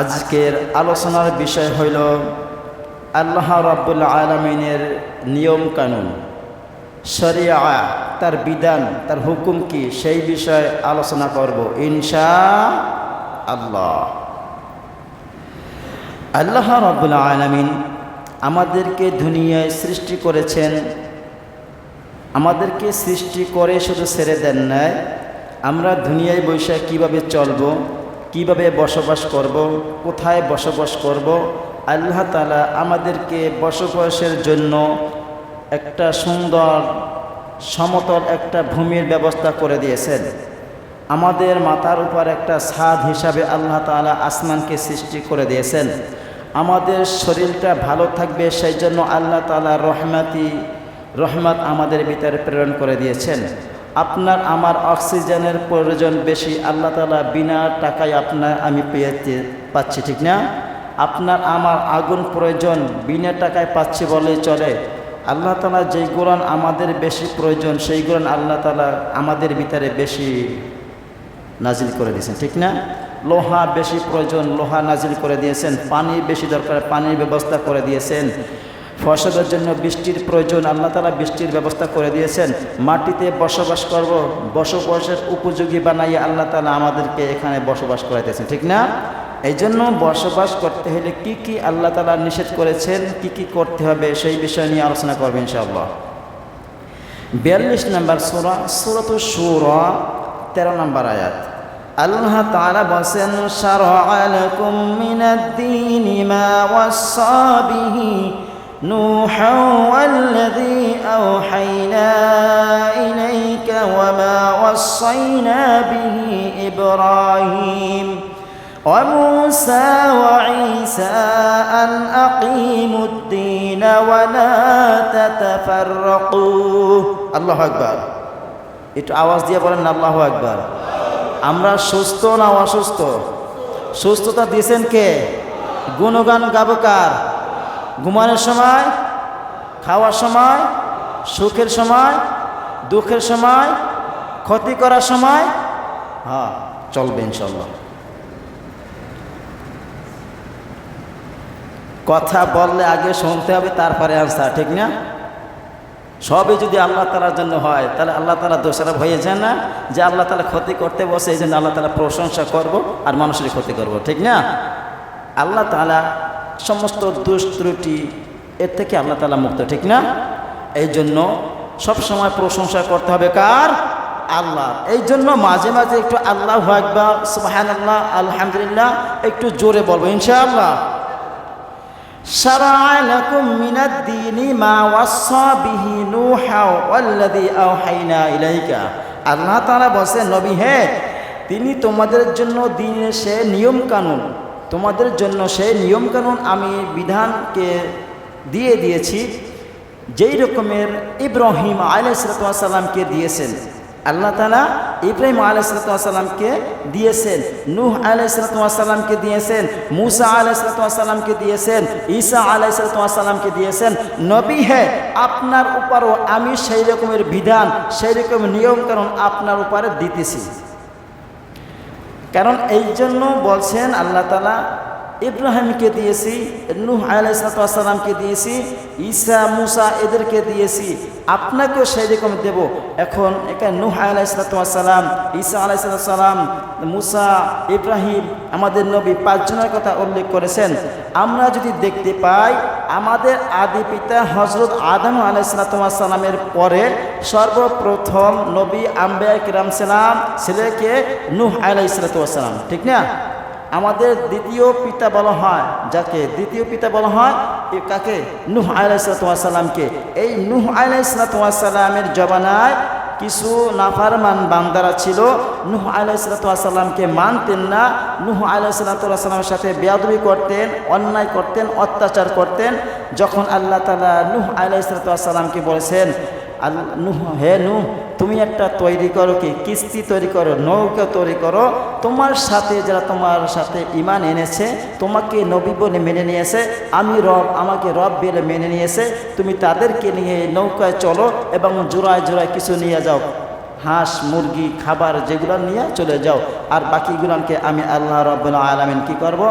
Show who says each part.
Speaker 1: আজকের আলোচনার বিষয় হইল আল্লাহ রাব্বুল আলমিনের নিয়ম কানুন। শরিয়া তার বিধান, তার হুকুম কি সেই বিষয়ে আলোচনা করব ইনশা আল্লাহ। আল্লাহ রাব্বুল আলমিন আমাদেরকে দুনিয়ায় সৃষ্টি করেছেন। আমাদেরকে সৃষ্টি করে শুধু ছেড়ে দেন নাই। আমরা দুনিয়ায় বৈশাখ কীভাবে চলব? কীভাবে বসবাস করব, কোথায় বসবাস করব, আল্লাহ তালা আমাদেরকে বসবাসের জন্য একটা সুন্দর, সমতল একটা ভূমির ব্যবস্থা করে দিয়েছেন। আমাদের মাথার উপর একটা ছাদ হিসাবে আল্লাহ তালা আসমানকে সৃষ্টি করে দিয়েছেন। আমাদের শরীরটা ভালো থাকবে, সেই জন্য আল্লাহ তালা রহমাতি, রহমত আমাদের ভিতরে প্রেরণ করে দিয়েছেন। আপনার আমার অক্সিজেনের প্রয়োজন বেশি, আল্লাহ তালা বিনা টাকায় আপনার আমি পেয়ে পাচ্ছি, ঠিক না? আপনার আমার আগুন প্রয়োজন বিনা টাকায় পাচ্ছি বলেই চলে। আল্লাহ তালা যেই কোরআন আমাদের বেশি প্রয়োজন, সেই কোরআন আল্লাহ তালা আমাদের ভিতরে বেশি নাজিল করে দিয়েছেন, ঠিক না? লোহা বেশি প্রয়োজন, লোহা নাজিল করে দিয়েছেন, পানি বেশি দরকার, পানির ব্যবস্থা করে দিয়েছেন। ফসলের জন্য বৃষ্টির প্রয়োজন, আল্লাহ তালা বৃষ্টির ব্যবস্থা করে দিয়েছেন। মাটিতে বসবাস করব, বসবাসের উপযোগী বানাইয়ে আল্লাহ তালা আমাদেরকে এখানে বসবাস করাইতেছেন ঠিক না? এই জন্য বসবাস করতে হলে কি কি আল্লাহ তালা নিষেধ করেছেন, কি কি করতে হবে সেই বিষয় নিয়ে আলোচনা করবেন ইনশাআল্লাহ। বিয়াল্লিশ নম্বর সুরা সুরত সুরা তেরো নম্বর আয়াত। আল্লাহ তাআলা বলেন শারআ লাকুম মিনাদ দীনি মা نوحا والذي أوحينا إليك وما وصينا به إبراهيم وموسى وعيسى أن أقيموا الدين ولا تتفرقوا الله أكبر একটু আওয়াজ দিয়ে বলেন না আল্লাহ একবার আমরা সুস্থ না অসুস্থ সুস্থতা দিয়েছেন কে গুণগান গাবকার ঘুমানোর সময়, খাওয়ার সময়, সুখের সময়, দুঃখের সময়, ক্ষতি করার সময় হ্যাঁ চলবে ইনশাল্লাহ কথা বললে আগে শুনতে হবে, তারপরে আনসার ঠিক না? সবই যদি আল্লাহ তালার জন্য হয়, তাহলে আল্লাহ তালা দোষারোপ হয়ে যায় না যে আল্লাহ তালা ক্ষতি করতে বসে, এই জন্য আল্লাহ তালা প্রশংসা করব আর মানুষের ক্ষতি করব, ঠিক না? আল্লাহ তালা সমস্ত দোষ ত্রুটি এর থেকে আল্লাহ তালা মুক্ত ঠিক না এই জন্য সবসময় প্রশংসা করতে হবে কার আল্লাহ এই জন্য মাঝে মাঝে একটু আল্লাহ আকবর সুবাহান আল্লাহ আলহামদুলিল্লাহ একটু জোরে বলবো ইনশাআল্লাহ شرع لكم من الدين ما وصى به نوحا والذي أوحينا إليك আল্লাহ তাআলা বলেন নবী হে তিনি তোমাদের জন্য দিনের সে নিয়ম কানুন তোমাদের জন্য সেই নিয়মকানুন আমি বিধানকে দিয়ে দিয়েছি, যেই রকমের ইব্রাহিম আলাইসালামকে দিয়েছেন। আল্লাহ তালা ইব্রাহিম আলাইসালামকে দিয়েছেন, নূহ আলাইসালামকে দিয়েছেন, মুসা আলাইসালামকে দিয়েছেন, ঈসা আলাইসালামকে দিয়েছেন। নবী হে, আপনার উপরও আমি সেই রকমের বিধান, সেই রকম নিয়মকানুন আপনার উপরে দিতেছি। কারণ এই জন্য বলছেন আল্লাহ তালা ইব্রাহিমকে দিয়েছি, নূহ আলাইসালামকে দিয়েছি, ঈসা, মুসা এদেরকে দিয়েছি, আপনাকেও সেই রকম দেব। এখন এখানে নূহ আলাইসালাম ঈসা আলাইসালাম মুসা, ইব্রাহিম আমাদের নবী পাঁচজনের কথা উল্লেখ করেছেন। আমরা যদি দেখতে পাই, আমাদের আদি পিতা হজরত আদম আলাইসালামের পরে সর্বপ্রথম নবী আম্বেয়া কিরাম সালাম, ছেলেকে নূহ আলাইসালাম ঠিক না? আমাদের দ্বিতীয় পিতা বলা হয়, যাকে দ্বিতীয় পিতা বলা হয় কাকে? নুহ আলাইসালামকে এই নুহ আলাইসালামের জবানায় কিছু নাফারমান বান্দারা ছিল। নুহ আলাইসালামকে মানতেন না। নুহ আলাইসালামের সাথে বেয়াদবি করতেন, অন্যায় করতেন, অত্যাচার করতেন। যখন আল্লাহ তালা নুহ আলাইসালামকে বলেছেন আল নুহ, হে নুহ, তুমি একটা তৈরি করো কি? কিস্তি তৈরি করো, নৌকা তৈরি করো। তোমার সাথে যারা তোমার সাথে ইমান এনেছে, তোমাকে নবী বলে মেনে নিয়েছে, আমি রব, আমাকে রব বলে মেনে নিয়েছে, তুমি তাদেরকে নিয়ে নৌকায় চলো এবং জোড়ায় জোড়ায় কিছু নিয়ে যাও। হাঁস, মুরগি, খাবার যেগুলো নিয়ে চলে যাও। আর বাকিগুলোকে আমি আল্লাহ রব্বুল আলমিন কি করব?